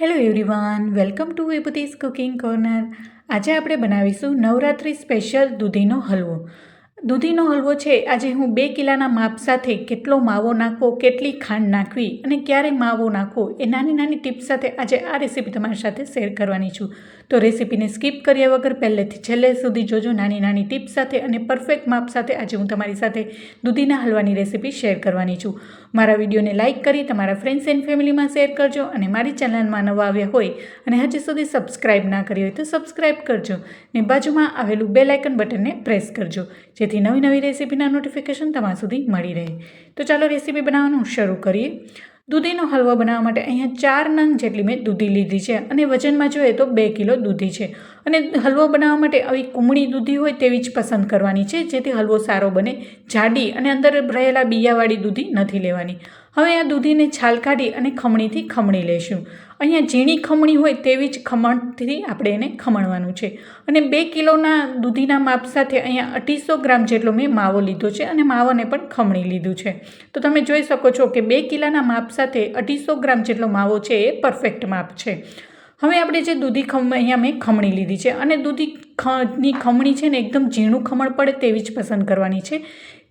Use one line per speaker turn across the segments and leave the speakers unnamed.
Hello everyone welcome to Vibhuti's cooking corner આજે આપણે બનાવીશું નવરાત્રિ સ્પેશિયલ દૂધીનો હલવો. દૂધીનો હલવો છે. આજે હું બે કિલાના માપ સાથે કેટલો માવો નાખવો, કેટલી ખાંડ નાખવી અને ક્યારે માવો નાખવો એ નાની નાની ટિપ્સ સાથે આજે આ રેસીપી તમારી સાથે શેર કરવાની છું. તો રેસીપીને સ્કીપ કર્યા વગર પહેલેથી છેલ્લે સુધી જોજો નાની નાની ટિપ્સ સાથે અને પરફેક્ટ માપ સાથે આજે હું તમારી સાથે દૂધીના હલવાની રેસીપી શેર કરવાની છું. મારા વિડીયોને લાઇક કરી તમારા ફ્રેન્ડ્સ એન્ડ ફેમિલીમાં શેર કરજો અને મારી ચેનલમાં નવા આવ્યા હોય અને હજી સુધી સબસ્ક્રાઇબ ના કરી હોય તો સબસ્ક્રાઇબ કરજો ને બાજુમાં આવેલું બેલ આઇકન બટનને પ્રેસ કરજો. જેથી નવી નવી રેસીપીના નોટિફિકેશન તમારા સુધી મળી રહે. તો ચાલો રેસીપી બનાવવાનું શરૂ કરીએ. દૂધીનો હલવો બનાવવા માટે અહીંયા ચાર નંગ જેટલી મેં દૂધી લીધી છે અને વજનમાં જોઈએ તો બે કિલો દૂધી છે. અને હલવો બનાવવા માટે આવી કુમળી દૂધી હોય તેવી જ પસંદ કરવાની છે જેથી હલવો સારો બને, જાડી અને અંદર રહેલા બિયાવાળી દૂધી નથી લેવાની. હવે આ દૂધીને છાલ કાઢી અને ખમણીથી ખમણી લઈશું. અહીંયા ઝીણી ખમણી હોય તેવી જ ખમણથી આપણે એને ખમણવાનું છે. અને બે કિલોના દૂધીના માપ સાથે અહીંયા અઢીસો ગ્રામ જેટલો મેં માવો લીધો છે અને માવાને પણ ખમણી લીધું છે. તો તમે જોઈ શકો છો કે બે કિલાના માપ સાથે અઢીસો ગ્રામ જેટલો માવો છે એ પરફેક્ટ માપ છે. હવે આપણે જે દૂધી ખમ, અહીંયા મેં ખમણી લીધી છે અને દૂધી ની ખમણી છે ને એકદમ ઝીણું ખમણ પડે તેવી જ પસંદ કરવાની છે.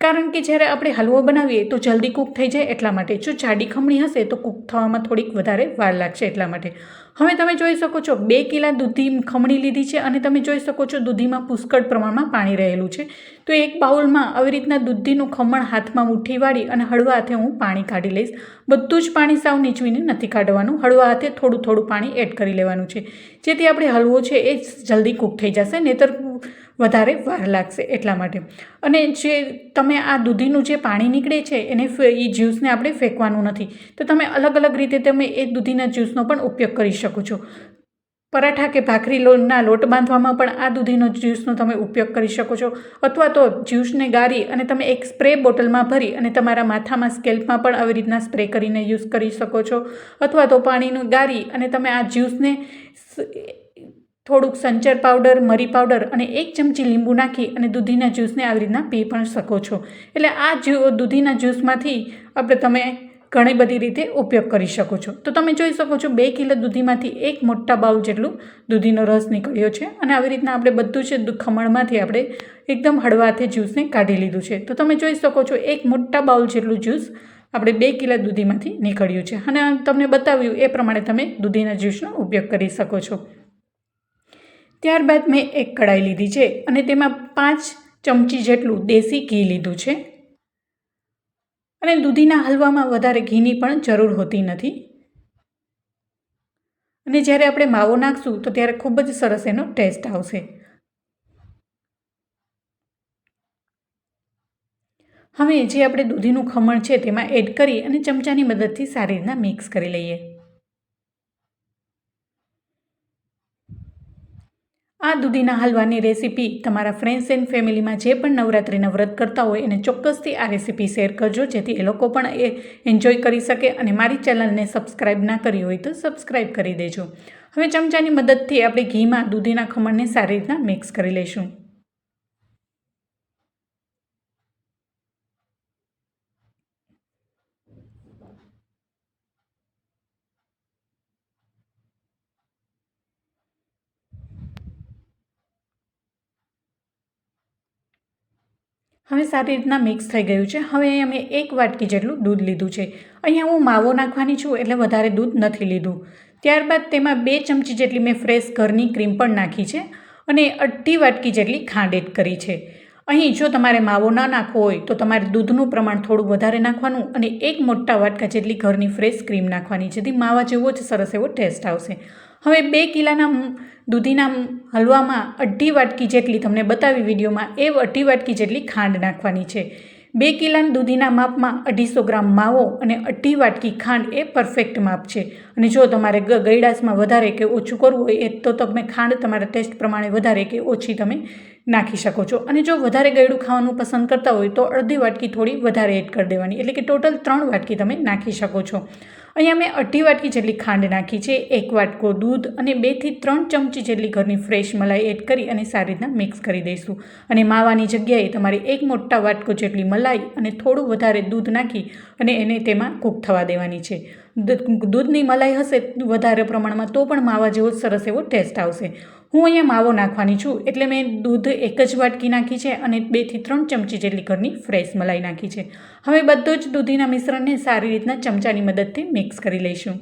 કારણ કે જ્યારે આપણે હલવો બનાવીએ તો જલ્દી કૂક થઈ જાય એટલા માટે. જો જાડી ખમણી હશે તો કૂક થવામાં થોડીક વધારે વાર લાગશે એટલા માટે. હવે તમે જોઈ શકો છો બે કિલા દૂધી ખમણી લીધી છે અને તમે જોઈ શકો છો દૂધીમાં પુષ્કળ પ્રમાણમાં પાણી રહેલું છે. તો એક બાઉલમાં આવી રીતના દૂધીનું ખમણ હાથમાં મુઠ્ઠી વાળી અને હળવા હાથે હું પાણી કાઢી લઈશ. બધું જ પાણી સાવ નીચવીને નથી કાઢવાનું. હળવા હાથે થોડું થોડું પાણી એડ કરી લેવાનું છે. જેથી આપણે હલવો છે એ જલ્દી કૂક થઈ જશે. નહીતર વધારે વાર લાગશે એટલા માટે. અને જે તમે આ દૂધીનું જે પાણી નીકળે છે, એને એ જ્યુસને આપણે ફેંકવાનું નથી. તો તમે અલગ અલગ રીતે તમે એ દૂધીના જ્યુસનો પણ ઉપયોગ કરી શકો છો. પરાઠા કે ભાખરી લોટના લોટ બાંધવામાં પણ આ દૂધીનો જ્યુસનો તમે ઉપયોગ કરી શકો છો. અથવા તો જ્યુસને ગાળી અને તમે એક સ્પ્રે બોટલમાં ભરી અને તમારા માથામાં સ્કેલ્પમાં પણ આવી રીતના સ્પ્રે કરીને યુઝ કરી શકો છો. અથવા તો પાણીનું ગાળી અને તમે આ જ્યુસને થોડુંક સંચર પાવડર, મરી પાવડર અને એક ચમચી લીંબુ નાખી અને દૂધીના જ્યુસને આવી રીતના પી પણ શકો છો. એટલે આ જ્યુ, દૂધીના જ્યુસમાંથી આપણે તમે ઘણી બધી રીતે ઉપયોગ કરી શકો છો. તો તમે જોઈ શકો છો બે કિલો દૂધીમાંથી એક મોટા બાઉલ જેટલું દૂધીનો રસ નીકળ્યો છે અને આવી રીતના આપણે બધું છે ખમણમાંથી આપણે એકદમ હળવાથી જ્યુસને કાઢી લીધું છે. તો તમે જોઈ શકો છો એક મોટા બાઉલ જેટલું જ્યુસ આપણે બે કિલો દૂધીમાંથી નીકળ્યું છે. અને તમને બતાવ્યું એ પ્રમાણે તમે દૂધીના જ્યુસનો ઉપયોગ કરી શકો છો. ત્યારબાદ મેં એક કઢાઈ લીધી છે અને તેમાં પાંચ ચમચી જેટલું દેશી ઘી લીધું છે. અને દૂધીના હલવામાં વધારે ઘીની પણ જરૂર હોતી નથી. અને જ્યારે આપણે માવો નાખશું તો ત્યારે ખૂબ જ સરસ એનો ટેસ્ટ આવશે. હવે જે આપણે દૂધીનું ખમણ છે તેમાં એડ કરી અને ચમચાની મદદથી સારી રીતના મિક્સ કરી લઈએ. આ દૂધીના હલવાની રેસીપી તમારા ફ્રેન્ડ્સ એન્ડ ફેમિલીમાં જે પણ નવરાત્રિના વ્રત કરતા હોય એને ચોક્કસથી આ રેસીપી શેર કરજો, જેથી એ લોકો પણ એ એન્જોય કરી શકે અને મારી ચેનલને સબસ્ક્રાઈબ ના કરી હોય તો સબસ્ક્રાઈબ કરી દેજો. હવે ચમચાની મદદથી આપણે ઘીમાં દૂધીના ખમણને સારી રીતના મિક્સ કરી લઈશું. હવે સારી રીતના મિક્સ થઈ ગયું છે. હવે અહીં મેં એક વાટકી જેટલું દૂધ લીધું છે. અહીંયા હું માવો નાખવાની છું એટલે વધારે દૂધ નથી લીધું. ત્યારબાદ તેમાં બે ચમચી જેટલી મેં ફ્રેશ ઘરની ક્રીમ પણ નાખી છે અને અડધી વાટકી જેટલી ખાંડ એડ કરી છે. અહીં જો તમારે માવો ના નાખવો હોય તો તમારે દૂધનું પ્રમાણ થોડું વધારે નાખવાનું અને એક મોટા વાટકા જેટલી ઘરની ફ્રેશ ક્રીમ નાખવાની, જેથી માવા જેવો જ સરસ એવો ટેસ્ટ આવશે. હવે બે કિલાના દૂધીના હલવામાં અઢી વાટકી જેટલી તમને બતાવી વિડીયોમાં, એ અઢી વાટકી જેટલી ખાંડ નાખવાની છે. બે કિલાના દૂધીના માપમાં અઢીસો ગ્રામ માવો અને અઢી વાટકી ખાંડ એ પરફેક્ટ માપ છે. અને જો તમારે ગૈડાસમાં વધારે કે ઓછું કરવું હોય, એ તો તમે ખાંડ તમારા ટેસ્ટ પ્રમાણે વધારે કે ઓછી તમે નાખી શકો છો. અને જો વધારે ગળ્યું ખાવાનું પસંદ કરતા હોય, તો અડધી વાટકી થોડી વધારે એડ કરી દેવાની. એટલે કે ટોટલ ત્રણ વાટકી તમે નાખી શકો છો. અહીંયા મેં અઢી વાટકી જેટલી ખાંડ નાખી છે, એક વાટકો દૂધ અને બેથી ત્રણ ચમચી જેટલી ઘરની ફ્રેશ મલાઈ એડ કરી અને સારી રીતના મિક્સ કરી દઈશું. અને માવાની જગ્યાએ તમારે એક મોટા વાટકો જેટલી મલાઈ અને થોડું વધારે દૂધ નાખી અને એને તેમાં કૂક થવા દેવાની છે. દૂધની મલાઈ હશે વધારે પ્રમાણમાં, તો પણ માવા જેવો સરસ એવો ટેસ્ટ આવશે. હું અહીંયા માવો નાખવાની છું, એટલે મેં દૂધ એક જ વાટકી નાખી છે અને બેથી ત્રણ ચમચી જેટલી ઘરની ફ્રેશ મલાઈ નાખી છે. હવે બધો જ દૂધીના મિશ્રણને સારી રીતના ચમચાની મદદથી મિક્સ કરી લઈશું.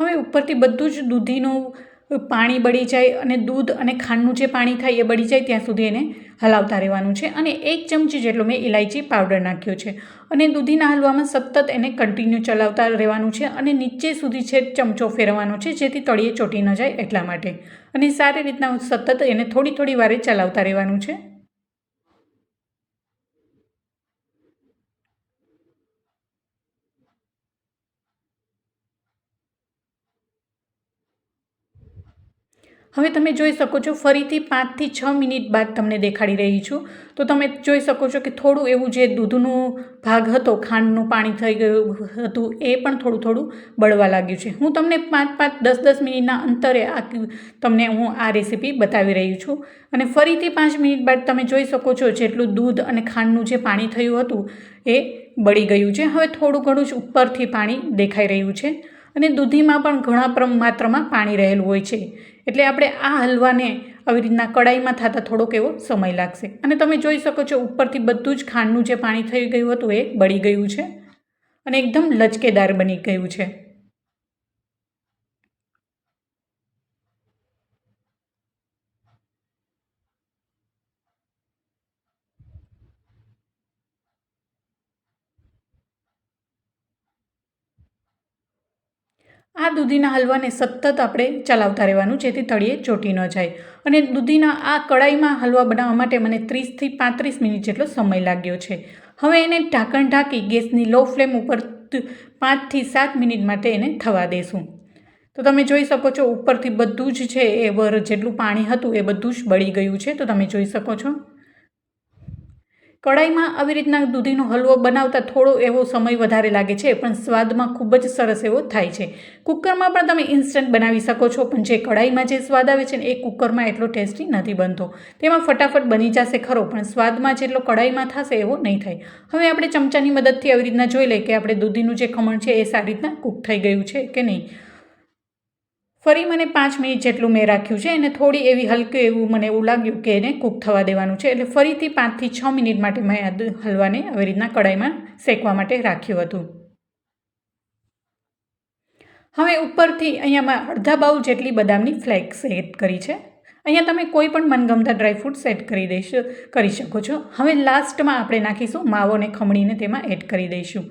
હવે ઉપરથી બધું જ દૂધીનું પાણી બળી જાય અને દૂધ અને ખાંડનું જે પાણી થાય એ બળી જાય ત્યાં સુધી એને હલાવતા રહેવાનું છે. અને એક ચમચી જેટલો મેં ઇલાયચી પાવડર નાખ્યો છે. અને દૂધીના હલવામાં સતત એને કન્ટિન્યુ ચલાવતા રહેવાનું છે અને નીચે સુધી છે ચમચો ફેરવવાનો છે જેથી તળિયે ચોટી ન જાય એટલા માટે. અને સારી રીતના સતત એને થોડી થોડી વારે ચલાવતા રહેવાનું છે. હવે તમે જોઈ શકો છો, ફરીથી પાંચથી છ મિનિટ બાદ તમને દેખાડી રહી છું. તો તમે જોઈ શકો છો કે થોડું એવું જે દૂધનું ભાગ હતો, ખાંડનું પાણી થઈ ગયું હતું, એ પણ થોડું થોડું બળવા લાગ્યું છે. હું તમને પાંચ પાંચ દસ દસ મિનિટના અંતરે આ તમને હું આ રેસીપી બતાવી રહી છું. અને ફરીથી પાંચ મિનિટ બાદ તમે જોઈ શકો છો, જેટલું દૂધ અને ખાંડનું જે પાણી થયું હતું, એ બળી ગયું છે. હવે થોડું ઘણું જ ઉપરથી પાણી દેખાઈ રહ્યું છે. અને દૂધીમાં પણ ઘણા માત્રામાં પાણી રહેલું હોય છે. એટલે આપણે આ હલવાને આવી રીતના કડાઈમાં થતાં થોડોક એવો સમય લાગશે. અને તમે જોઈ શકો છો, ઉપરથી બધું જ ખાંડનું જે પાણી થઈ ગયું હતું એ બળી ગયું છે. અને એકદમ લચકેદાર બની ગયું છે. આ દૂધીના હલવાને સતત આપણે ચલાવતા રહેવાનું, જેથી તળીએ ચોટી ન જાય. અને દૂધીના આ કડાઈમાં હલવા બનાવવા માટે મને ત્રીસથી પાંત્રીસ મિનિટ જેટલો સમય લાગ્યો છે. હવે એને ઢાંકણ ઢાંકી ગેસની લો ફ્લેમ ઉપર પાંચથી સાત મિનિટ માટે એને થવા દેશું. તો તમે જોઈ શકો છો ઉપરથી બધું જ છે, એ વર જેટલું પાણી હતું એ બધું જ બળી ગયું છે. તો તમે જોઈ શકો છો. કડાઈમાં આવી રીતના દૂધીનો હલવો બનાવતા થોડો એવો સમય વધારે લાગે છે, પણ સ્વાદમાં ખૂબ જ સરસ એવો થાય છે. કુકરમાં પણ તમે ઇન્સ્ટન્ટ બનાવી શકો છો, પણ જે કડાઈમાં જે સ્વાદ આવે છે ને, એ કુકરમાં એટલો ટેસ્ટી નથી બનતો. તેમાં ફટાફટ બની જશે ખરો, પણ સ્વાદમાં જેટલો કડાઈમાં થશે એવો નહીં થાય. હવે આપણે ચમચાની મદદથી આવી રીતના જોઈ લઈએ કે આપણે દૂધીનું જે ખમણ છે, એ સારી રીતના કૂક થઈ ગયું છે કે નહીં. ફરી મને પાંચ મિનિટ જેટલું મેં રાખ્યું છે એને થોડી એવી હલકી એવું મને એવું લાગ્યું કે એને કૂક થવા દેવાનું છે. એટલે ફરીથી પાંચથી છ મિનિટ માટે મેં આ હલવાને આવી રીતના કડાઈમાં શેકવા માટે રાખ્યું હતું. હવે ઉપરથી અહીંયા મેં અડધા બાઉલ જેટલી બદામની ફ્લેક્સ એડ કરી છે. અહીંયા તમે કોઈ પણ મનગમતા ડ્રાયફ્રૂટ સેટ કરી દઈશ કરી શકો છો. હવે લાસ્ટમાં આપણે નાખીશું માવો અને ખમણીને તેમાં એડ કરી દઈશું.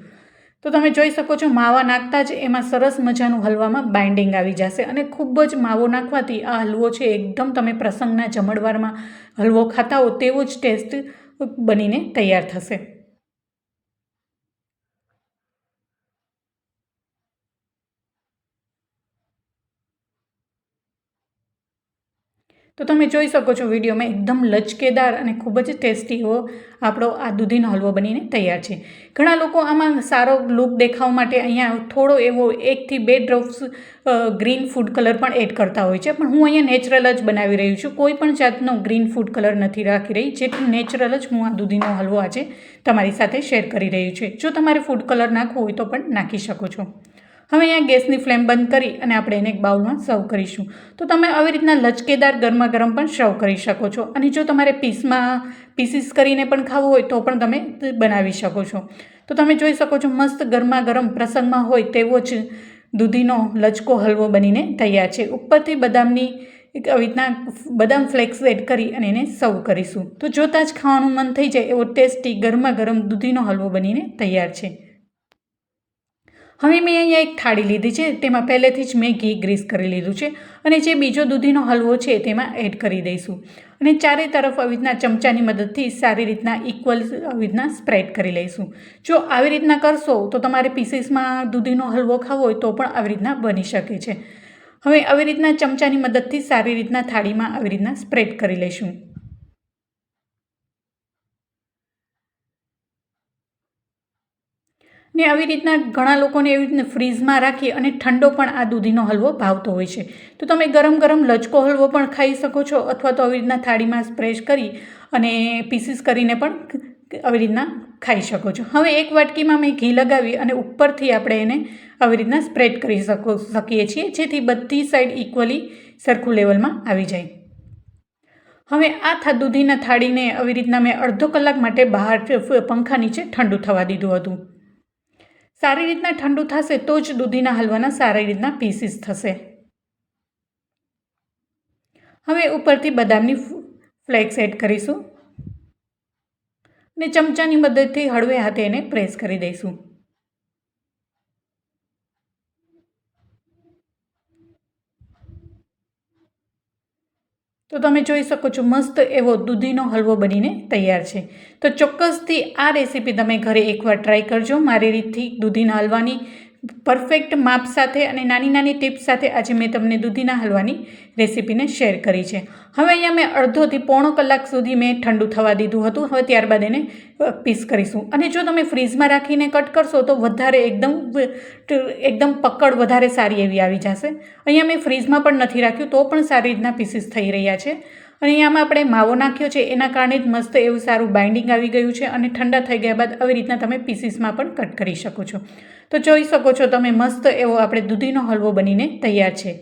તો તમે જોઈ શકો છો, માવા નાખતા જ એમાં સરસ મજાનું હલવામાં બાઇન્ડિંગ આવી જશે અને ખૂબ જ માવો નાખવાથી આ હલવો છે એકદમ તમે પ્રસંગના જમણવારમાં હલવો ખાતા હો તેવો જ ટેસ્ટ બનીને તૈયાર થશે. તો તમે જોઈ શકો છો વિડીયોમાં એકદમ લચકેદાર અને ખૂબ જ ટેસ્ટી એવો આપણો આ દૂધીનો હલવો બનીને તૈયાર છે. ઘણા લોકો આમાં સારો લુક દેખાવ માટે અહીંયા થોડો એવો એકથી બે ડ્રોપ્સ ગ્રીન ફૂડ કલર પણ એડ કરતા હોય છે. પણ હું અહીંયા નેચરલ જ બનાવી રહી છું. કોઈ પણ જાતનો ગ્રીન ફૂડ કલર નથી રાખી રહી. જેટલું નેચરલ જ હું આ દૂધીનો હલવો આજે તમારી સાથે શેર કરી રહી છું. જો તમારે ફૂડ કલર નાખવો હોય તો પણ નાખી શકો છો. હવે અહીંયા ગેસની ફ્લેમ બંધ કરી અને આપણે એને એક બાઉલમાં સર્વ કરીશું. તો તમે આવી રીતના લચકેદાર ગરમા ગરમ પણ સર્વ કરી શકો છો. અને જો તમારે પીસમાં પીસીસ કરીને પણ ખાવું હોય તો પણ તમે બનાવી શકો છો. તો તમે જોઈ શકો છો મસ્ત ગરમા ગરમ પ્રસંગમાં હોય તેવો જ દૂધીનો લચકો હલવો બનીને તૈયાર છે. ઉપરથી બદામની એક આવી રીતના બદામ ફ્લેક્સ એડ કરી અને એને સર્વ કરીશું. તો જોતાં જ ખાવાનું મન થઈ જાય એવો ટેસ્ટી ગરમા ગરમ દૂધીનો હલવો બનીને તૈયાર છે. હવે મેં અહીંયા એક થાળી લીધી છે, તેમાં પહેલેથી જ મેં ઘી ગ્રીસ કરી લીધું છે અને જે બીજો દૂધીનો હલવો છે તેમાં એડ કરી દઈશું. અને ચારે તરફ આવી રીતના ચમચાની મદદથી સારી રીતના ઇક્વલ આવી રીતના સ્પ્રેડ કરી લઈશું. જો આવી રીતના કરશો તો તમારે પીસીસમાં દૂધીનો હલવો ખાવો હોય તો પણ આવી રીતના બની શકે છે. હવે આવી રીતના ચમચાની મદદથી સારી રીતના થાળીમાં આવી રીતના સ્પ્રેડ કરી લઈશું. ને આવી રીતના ઘણા લોકોને એવી રીતના ફ્રીઝમાં રાખી અને ઠંડો પણ આ દૂધીનો હલવો ભાવતો હોય છે. તો તમે ગરમ ગરમ લચકો હલવો પણ ખાઈ શકો છો અથવા તો આવી રીતના થાળીમાં સ્પ્રેશ કરી અને પીસીસ કરીને પણ આવી રીતના ખાઈ શકો છો. હવે એક વાટકીમાં મેં ઘી લગાવી અને ઉપરથી આપણે એને આવી રીતના સ્પ્રેડ કરી શકો, શકીએ છીએ, જેથી બધી સાઈડ ઇક્વલી સરખું લેવલમાં આવી જાય. હવે આ થા, દૂધીના થાળીને આવી રીતના મેં અડધો કલાક માટે બહાર પંખા નીચે ઠંડુ થવા દીધું હતું. સારી રીતના ઠંડુ થશે તો જ દૂધીના હલવાના સારી રીતના પીસીસ થશે. હવે ઉપરથી બદામની ફ્લેક્સ એડ કરીશું. ને ચમચાની મદદથી હળવે હાથે એને પ્રેસ કરી દઈશું. તો તમે જોઈ શકો છો, મસ્ત એવો દૂધીનો હલવો બનીને તૈયાર છે. તો ચોક્કસથી આ રેસીપી તમે ઘરે એકવાર ટ્રાય કરજો. મારી રીતથી દૂધીના હલવાની પરફેક્ટ માપ સાથે અને નાની નાની ટિપ્સ સાથે આજે મેં તમને દૂધીના હલવાની રેસીપીને શેર કરી છે. હવે અહીંયા મેં અડધોથી પોણો કલાક સુધી મેં ઠંડુ થવા દીધું હતું. હવે ત્યારબાદ એને પીસ કરીશું. અને જો તમે ફ્રીઝમાં રાખીને કટ કરશો તો વધારે એકદમ એકદમ પકડ વધારે સારી એવી આવી જશે. અહીંયા મેં ફ્રીઝમાં પણ નથી રાખ્યું તો પણ સારી રીતના પીસીસ થઈ રહ્યા છે. અને અહીંયામાં આપણે માવો નાખ્યો છે, એના કારણે જ મસ્ત એવું સારું બાઇન્ડિંગ આવી ગયું છે અને ઠંડા થઈ ગયા બાદ આવી રીતના તમે પીસીસમાં પણ કટ કરી શકો છો. તો જોઈ શકો છો તમે મસ્ત એવો આપણે દૂધીનો હલવો બનીને તૈયાર છે.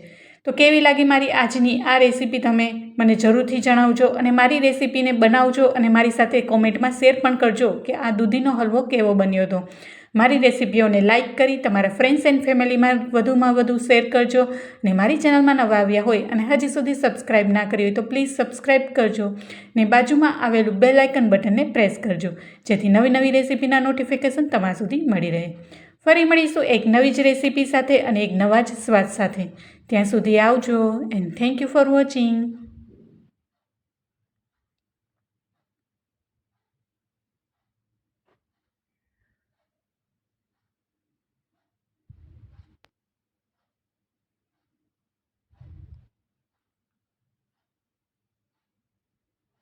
તો કેવી લાગી મારી આજની આ રેસીપી તમે મને જરૂરથી જણાવજો અને મારી રેસીપીને બનાવજો અને મારી સાથે કોમેન્ટમાં શેર પણ કરજો કે આ દૂધીનો હલવો કેવો બન્યો હતો. મારી રેસીપીઓને લાઇક કરી, તમારા ફ્રેન્ડ્સ એન્ડ ફેમિલીમાં વધુમાં વધુ શેર કરજો ને મારી ચેનલમાં નવા આવ્યા હોય અને હજી સુધી સબસ્ક્રાઇબ ના કરી હોય તો પ્લીઝ સબસ્ક્રાઇબ કરજો ને બાજુમાં આવેલું બેલ આઇકન બટનને પ્રેસ કરજો, જેથી નવી નવી રેસીપીના નોટિફિકેશન તમારા સુધી મળી રહે. ફરી મળીશું એક નવી જ રેસીપી સાથે અને એક નવા જ સ્વાદ સાથે. ત્યાં સુધી આવજો and thank you for watching